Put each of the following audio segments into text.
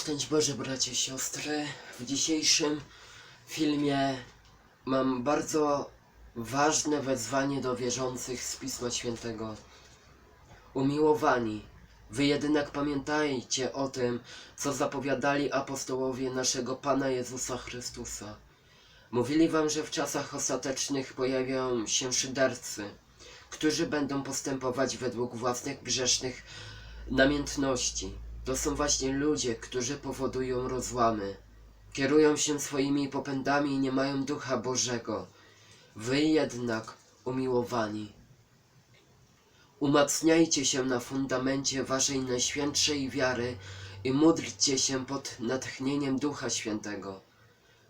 Szczęść Boże, bracie i siostry. W dzisiejszym filmie mam bardzo ważne wezwanie do wierzących z Pisma Świętego. Umiłowani, wy jednak pamiętajcie o tym, co zapowiadali apostołowie naszego Pana Jezusa Chrystusa. Mówili wam, że w czasach ostatecznych pojawią się szydercy, którzy będą postępować według własnych grzesznych namiętności. To są właśnie ludzie, którzy powodują rozłamy. Kierują się swoimi popędami i nie mają ducha Bożego. Wy jednak, umiłowani, umacniajcie się na fundamencie waszej najświętszej wiary i módlcie się pod natchnieniem Ducha Świętego.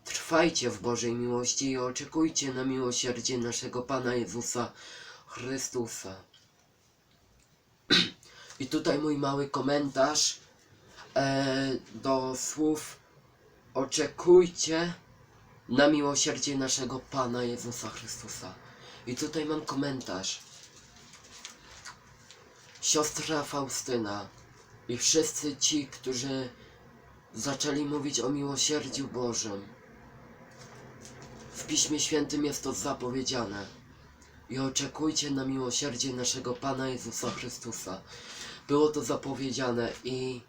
Trwajcie w Bożej miłości i oczekujcie na miłosierdzie naszego Pana Jezusa Chrystusa. I tutaj mój mały komentarz do słów oczekujcie na miłosierdzie naszego Pana Jezusa Chrystusa. I tutaj mam komentarz. Siostra Faustyna i wszyscy ci, którzy zaczęli mówić o miłosierdziu Bożym. W Piśmie Świętym jest to zapowiedziane. I oczekujcie na miłosierdzie naszego Pana Jezusa Chrystusa. Było to zapowiedziane i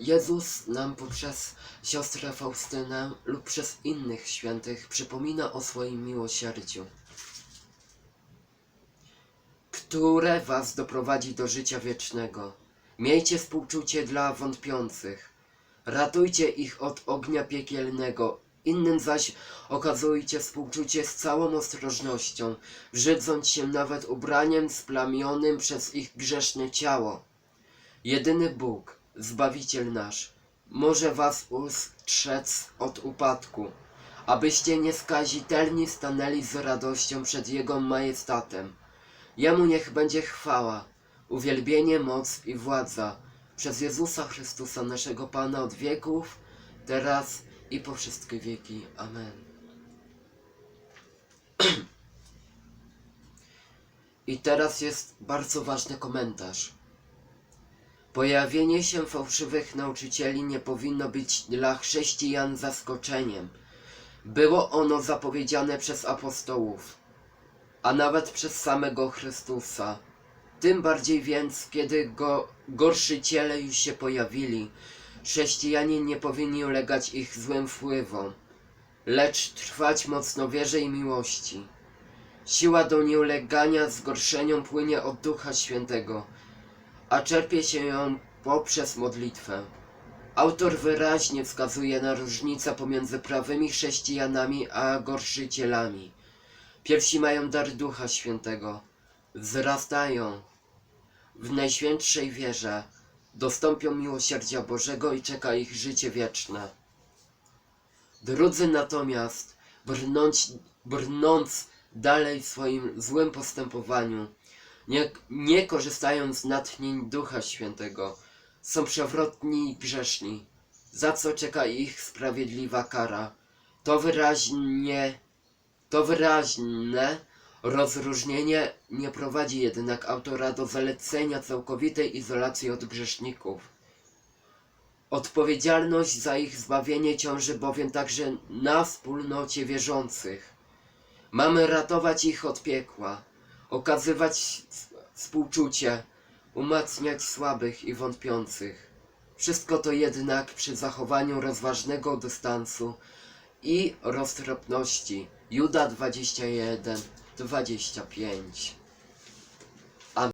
Jezus nam poprzez siostrę Faustynę lub przez innych świętych przypomina o swoim miłosierdziu, które was doprowadzi do życia wiecznego. Miejcie współczucie dla wątpiących. Ratujcie ich od ognia piekielnego. Innym zaś okazujcie współczucie z całą ostrożnością, brzydząc się nawet ubraniem splamionym przez ich grzeszne ciało. Jedyny Bóg, Zbawiciel nasz, może was ustrzec od upadku, abyście nieskazitelni stanęli z radością przed Jego majestatem. Jemu niech będzie chwała, uwielbienie, moc i władza przez Jezusa Chrystusa naszego Pana od wieków, teraz i po wszystkie wieki. Amen. I teraz jest bardzo ważny komentarz. Pojawienie się fałszywych nauczycieli nie powinno być dla chrześcijan zaskoczeniem. Było ono zapowiedziane przez apostołów, a nawet przez samego Chrystusa. Tym bardziej więc, kiedy go gorszyciele już się pojawili, chrześcijanie nie powinni ulegać ich złym wpływom, lecz trwać mocno wierze i miłości. Siła do nieulegania zgorszeniom płynie od Ducha Świętego, a czerpie się ją poprzez modlitwę. Autor wyraźnie wskazuje na różnicę pomiędzy prawymi chrześcijanami a gorszycielami. Pierwsi mają dar Ducha Świętego, wzrastają w najświętszej wierze, dostąpią miłosierdzia Bożego i czeka ich życie wieczne. Drudzy natomiast, brnąć, brnąc dalej w swoim złym postępowaniu, nie, nie korzystając z natchnień Ducha Świętego, są przewrotni i grzeszni, za co czeka ich sprawiedliwa kara. To wyraźnie, to wyraźne rozróżnienie nie prowadzi jednak autora do zalecenia całkowitej izolacji od grzeszników. Odpowiedzialność za ich zbawienie ciąży bowiem także na wspólnocie wierzących. Mamy ratować ich od piekła, okazywać współczucie, umacniać słabych i wątpiących. Wszystko to jednak przy zachowaniu rozważnego dystansu i roztropności. Juda 21, 25.